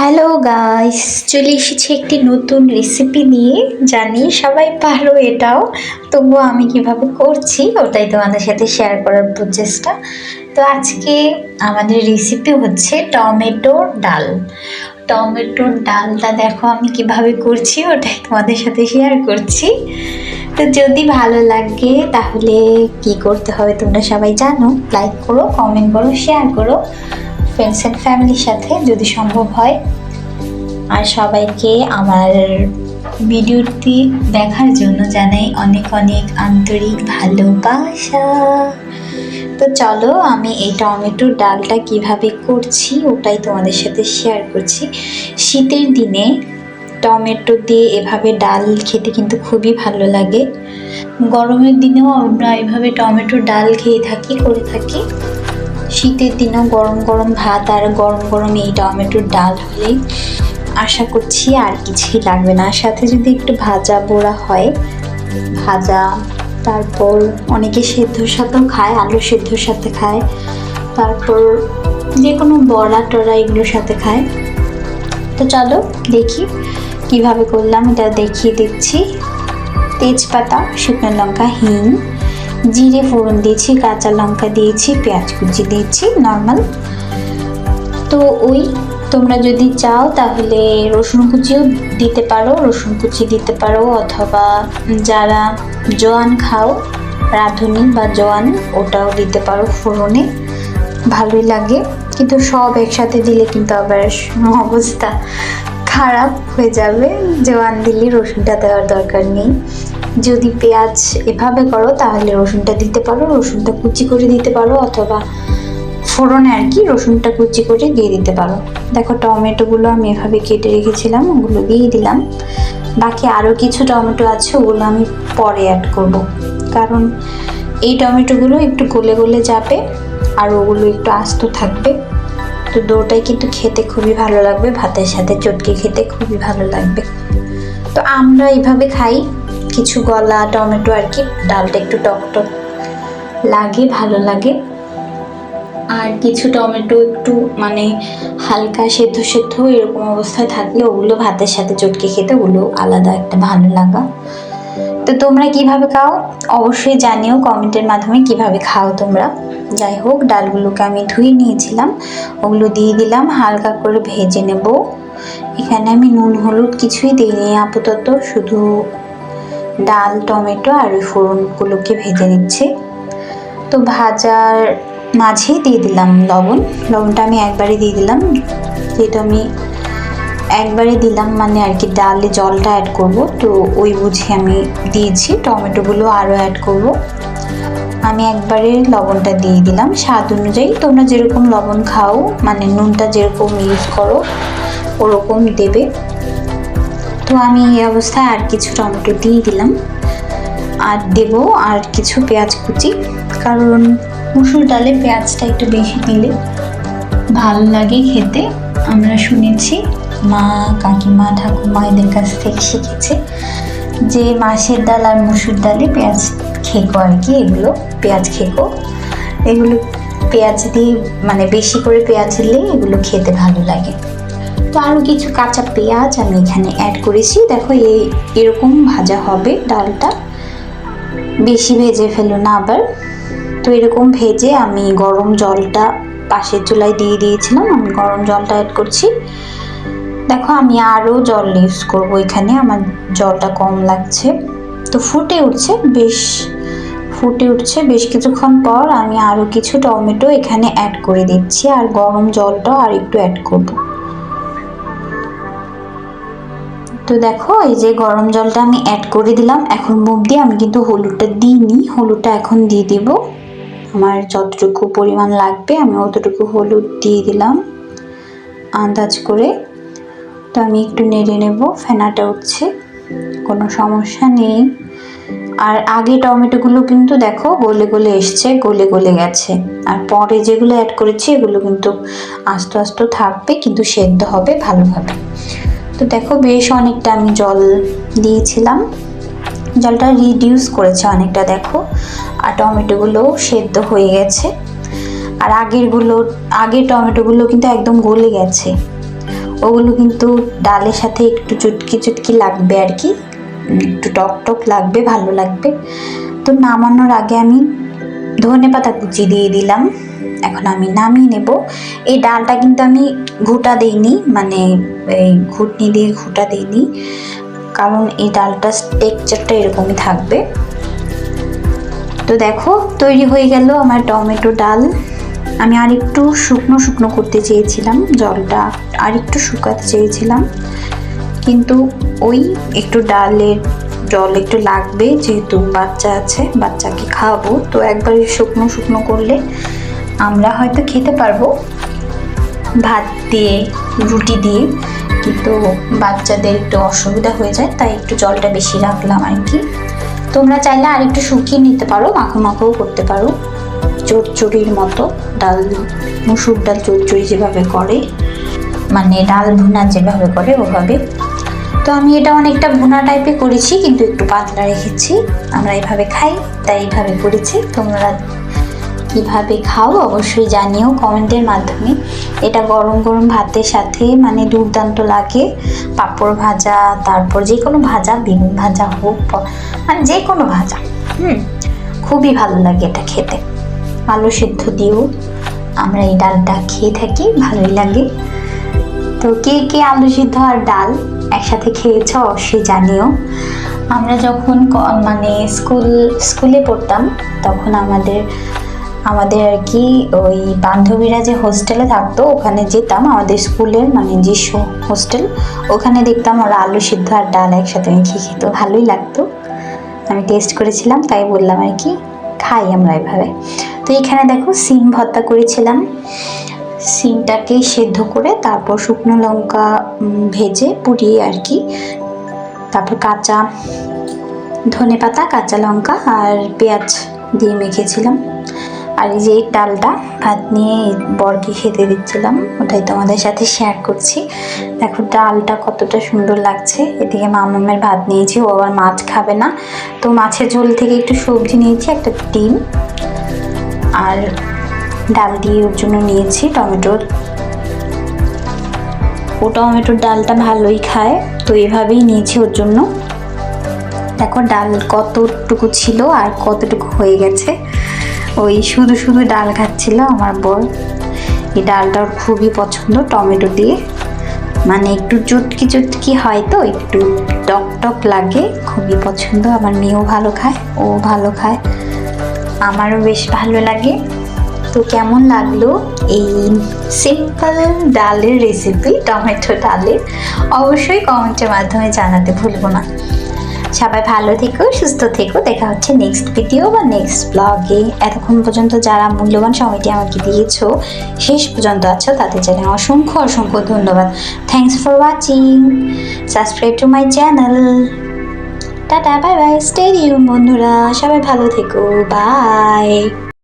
Hello guys চলে এসেছি একটি নতুন রেসিপি নিয়ে। জানি সবাই পারো এটাও। তবুও আমি কীভাবে করছি, ওটাই তোমাদের সাথে শেয়ার করার প্রচেষ্টা। তো আজকে আমাদের রেসিপি হচ্ছে টমেটোর ডাল। টমেটোর ডালটা দেখো আমি কীভাবে করছি, ওটাই তোমাদের সাথে শেয়ার করছি। তো যদি ভালো লাগে, তাহলে কি করতে হবে তোমরা সবাই জানো। লাইক করো কমেন্ট করো শেয়ার করো। ফ্রেন্ডস অ্যান্ড ফ্যামিলির সাথে যদি সম্ভব হয়, আর সবাইকে আমার ভিডিওটি দেখার জন্য জানাই অনেক অনেক আন্তরিক ভালোবাসা। তো চলো আমি এই টমেটোর ডালটা কীভাবে করছি, ওটাই তোমাদের সাথে শেয়ার করছি। শীতের দিনে টমেটো দিয়ে এভাবে ডাল খেতে কিন্তু খুবই ভালো লাগে। গরমের দিনেও আমরা এভাবে টমেটো ডাল খেয়ে থাকি, করে থাকি। শীতের দিনেও গরম গরম ভাত আর গরম গরম এই টমেটোর ডাল হলে আশা করছি আর কিছুই লাগবে না। সাথে যদি একটু ভাজা বোড়া হয়, ভাজা, তারপর অনেকে সেদ্ধর সাথেও খায়, আলু সেদ্ধর সাথে খায়, তারপর যে কোনো বড়া টড়া এগুলোর সাথে খায়। তো চলো দেখি কীভাবে করলাম, এটা দেখিয়ে দিচ্ছি। তেজপাতা, শুকনো লঙ্কা, হিং জিরে ফোড়ন দিয়েছি, কাঁচা লঙ্কা দিয়েছি, পেঁয়াজ কুচি দিয়েছি নর্মাল তো ওই তোমরা যদি চাও তাহলে রসুন কুচিও দিতে পারো, রসুন কুচি দিতে পারো, অথবা যারা জোয়ান খাও, রাঁধুনি বা জোয়ান, ওটাও দিতে পারো ফোড়নে। ভালোই লাগে, কিন্তু সব একসাথে দিলে কিন্তু আবার অবস্থা খারাপ হয়ে যাবে। জোয়ান দিলে রসুনটা দেওয়ার দরকার নেই। যদি পেঁয়াজ এভাবে করো, তাহলে রসুনটা দিতে পারো, রসুনটা কুচি করে দিতে পারো, অথবা ফোড়নে আর কি রসুনটা কুচি করে দিয়ে দিতে পারো। দেখো, টমেটোগুলো আমি এভাবে কেটে রেখেছিলাম, ওগুলো দিয়ে দিলাম। বাকি আরও কিছু টমেটো আছে, ওগুলো আমি পরে অ্যাড করব। কারণ এই টমেটোগুলো একটু গলে গলে যাবে, আর ওগুলো একটু আস্ত থাকবে। তো দোটাই কিন্তু খেতে খুবই ভালো লাগবে, ভাতের সাথে চটকে খেতে খুবই ভালো লাগবে। তো আমরা এইভাবে খাই। কিছু গলা, টমেটো আর কি, ডালটা একটু টক টক লাগে, ভালো লাগে। আর কিছু টমেটো একটু মানে হালকা সেদ্ধ সেদ্ধ এরকম অবস্থায় থাকলে ওগুলো ভাতের সাথে চটকে খেতে ওগুলো আলাদা একটা ভালো লাগা। তো তোমরা কীভাবে খাও? অবশ্যই জানিও কমেন্টের মাধ্যমে কীভাবে খাও তোমরা। যাই হোক, ডালগুলোকে আমি ধুয়ে নিয়েছিলাম, ওগুলো দিয়ে দিলাম, হালকা করে ভেজে নেব। এখানে আমি নুন, হলুদ কিছুই দিইনি আপাতত, শুধু ডাল, টমেটো আর ওই ফোড়নগুলোকে ভেজে নিচ্ছি। তো ভাজার মাঝেই দিয়ে দিলাম লবণ। লবণটা আমি একবারে দিয়ে দিলাম। যেহেতু আমি একবারে দিলাম মানে আর কি ডালে জলটা অ্যাড করব, তো ওই বুঝে আমি দিয়েছি। টমেটোগুলো আরও অ্যাড করব। আমি একবারে লবণটা দিয়ে দিলাম। স্বাদ অনুযায়ী তোমরা যেরকম লবণ খাও মানে নুনটা যেরকম ইউজ করো, ওরকম দেবে। তো আমি এই অবস্থায় আর কিছু টমেটো দিয়ে দিলাম। আর দেব আর কিছু পেঁয়াজ কুচি, কারণ মুসুর ডালে পেঁয়াজটা একটু বেশি দিলে ভালো লাগে খেতে। আমরা শুনেছি মা, কাকিমা, ঠাকুমা এদের কাছ থেকে শিখেছে যে মাছের ডাল আর মুসুর ডালে পেঁয়াজ খেকো আর কি, এগুলো পেঁয়াজ খেকো। এগুলো পেঁয়াজ দিয়ে মানে বেশি করে পেঁয়াজ দিলে এগুলো খেতে ভালো লাগে। তো আরও কিছু কাঁচা পেঁয়াজ আমি এখানে অ্যাড করেছি। দেখো এই এরকম ভাজা হবে ডালটা। বেশি ভেজে ফেলো না আবার। তো এরকম ভেজে আমি গরম জলটা পাশের চুলায় দিয়ে দিয়েছিলাম। আমি গরম জলটা অ্যাড করছি। দেখো আমি আরও জল ইউজ করব এখানে। আমার জলটা কম লাগছে। তো ফুটে উঠছে, বেশ ফুটে উঠছে। বেশ কিছুক্ষণ পর আমি আরও কিছু টমেটো এখানে অ্যাড করে দিচ্ছি। আর গরম জলটাও আর একটু অ্যাড করব। তো দেখো, এই যে গরম জলটা আমি অ্যাড করে দিলাম। এখন মুখ দিয়ে আমি কিন্তু হলুদটা দিইনি। হলুদটা এখন দিয়ে দিব। আমার যতটুকু পরিমাণ লাগবে, আমি অতটুকু হলুদ দিয়ে দিলাম আন্দাজ করে। তো আমি একটু নেড়ে নেব, ফেনাটা উঠছে। কোনো সমস্যা নেই। আর আগে টমেটোগুলো কিন্তু দেখো, গলে গলে এসছে, গলে গলে গেছে। আর পরে যেগুলো অ্যাড করেছি, এগুলো কিন্তু আস্তে আস্তে থাকবে, কিন্তু সেদ্ধ হবে ভালোভাবে। তো দেখো বেশ অনেকটা আমি জল দিয়েছিলাম। জলটা রিডিউস করেছে অনেকটা, দেখো। আর টমেটোগুলো সেদ্ধ হয়ে গেছে। আর আগেরগুলো, আগের টমেটোগুলো কিন্তু একদম গলে গেছে। ওগুলো কিন্তু ডালের সাথে একটু চুটকি চুটকি লাগবে আর কি। একটু টক টক লাগবে, ভালো লাগবে। তো নামানোর আগে আমি ধনে পাতা কুচি দিয়ে দিলাম। এখন আমি নামিয়ে নেব। এই ডালটা কিন্তু আমি ঘুটা দিইনি মানে এই ঘুটনি দিয়ে ঘুটা দিইনি, কারণ এই ডালটা টেক্সচারটা এরকমই থাকবে। তো দেখো, তৈরি হয়ে গেল আমার টমেটো ডাল। আমি আর একটু শুকনো শুকনো করতে চেয়েছিলাম, জলটা আর একটু শুকাতে চেয়েছিলাম। কিন্তু ওই একটু ডালের জল একটু লাগবে, যেহেতু বাচ্চা আছে, বাচ্চাকে খাওয়াবো। তো একবারে শুকনো শুকনো করলে আমরা হয়তো খেতে পারব। ভাত দিয়ে, রুটি দিয়ে, কিন্তু বাচ্চাদের একটু অসুবিধা হয়ে যায়, তাই একটু জলটা বেশি রাখলাম আর কি। তোমরা চাইলে আর একটু শুকিয়ে নিতে পারো, মাখো মাখোও করতে পারো। চচ্চড়ির মতো ডাল, মুসুর ডাল চচ্চড়ি যেভাবে করে মানে ডাল ভুনা যেভাবে করে, ওভাবে তো আমি এটা অনেকটা ভুনা টাইপে করেছি, কিন্তু একটু পাতলা রেখেছি। আমরা এইভাবে খাই, তাই এইভাবে করেছি। তোমরা কীভাবে খাও অবশ্যই জানিও কমেন্টের মাধ্যমে। এটা গরম গরম ভাতের সাথে মানে দুর্দান্ত লাগে। পাঁপড় ভাজা, তারপর যে কোনো ভাজা, বেগুন ভাজা হোক মানে যে কোনো ভাজা, হুম, খুবই ভালো লাগে এটা খেতে। আলু সিদ্ধ দিয়েও আমরা এই ডালটা খেয়ে থাকি, ভালোই লাগে। তো কে কে আলু সিদ্ধ আর ডাল একসাথে খেয়েছ অবশ্যই জানিও। আমরা যখন মানে স্কুল, স্কুলে পড়তাম, তখন আমাদের আমাদের আর কি ওই বান্ধবীরা যে হোস্টেলে থাকতো, ওখানে যেতাম, আমাদের স্কুলের মানে যে হোস্টেল, ওখানে দেখতাম ওরা আলু সিদ্ধ আর ডাল একসাথে মেখে খেত। ভালোই লাগতো। আমি টেস্ট করেছিলাম, তাই বললাম আর কি, খাই আমরা এভাবে। তো এখানে দেখো, সিম ভর্তা করেছিলাম। সিমটাকে সেদ্ধ করে তারপর শুকনো লঙ্কা ভেজে পুড়িয়ে আর কি, তারপর কাঁচা ধনে পাতা, কাঁচা লঙ্কা আর পেঁয়াজ দিয়ে মেখেছিলাম। আর এই যে এই ডালটা, ভাত নিয়ে বরকে খেতে দিচ্ছিলাম, ওটাই তোমাদের সাথে শেয়ার করছি। দেখো ডালটা কতটা সুন্দর লাগছে, এদিকে মামামের ভাত নিয়েছি, ও আবার মাছ খাবে না। তো মাছের ঝোল থেকে একটু সবজি নিয়েছি, একটা ডিম। আর ডাল দিয়ে ওর জন্য নিয়েছি টমেটোর। ও টমেটোর ডালটা ভালোই খায়, তো এভাবেই নিয়েছি ওর জন্য। দেখো ডাল কতটুকু ছিল আর কতটুকু হয়ে গেছে। ওই শুধু শুধু ডাল খাচ্ছিল আমার বর। এই ডালটা ওর খুবই পছন্দ টমেটো দিয়ে। মানে একটু চুটকি চুটকি হয় তো, একটু টক টক লাগে, খুবই পছন্দ। আমার মেয়েও ভালো খায়, ও ভালো খায়। আমারও বেশ ভালো লাগে। তো কেমন লাগল এই সিম্পল ডালের রেসিপি টমেটো ডালের? অবশ্যই কমেন্টের মাধ্যমে জানাতে ভুলবো না। সবাই ভালো থেকো, সুস্থ থেকো। দেখা হচ্ছে নেক্সট ভিডিও বা নেক্সট ব্লগে এতক্ষণ পর্যন্ত যারা মূল্যবান সময়টি আমাকে দিয়েছ, শেষ পর্যন্ত আছো, তাদের জানাই অসংখ্য অসংখ্য ধন্যবাদ। Thanks for watching subscribe to my channel tata bye bye stadium বন্ধুরা। সবাই ভালো থেকো। বাই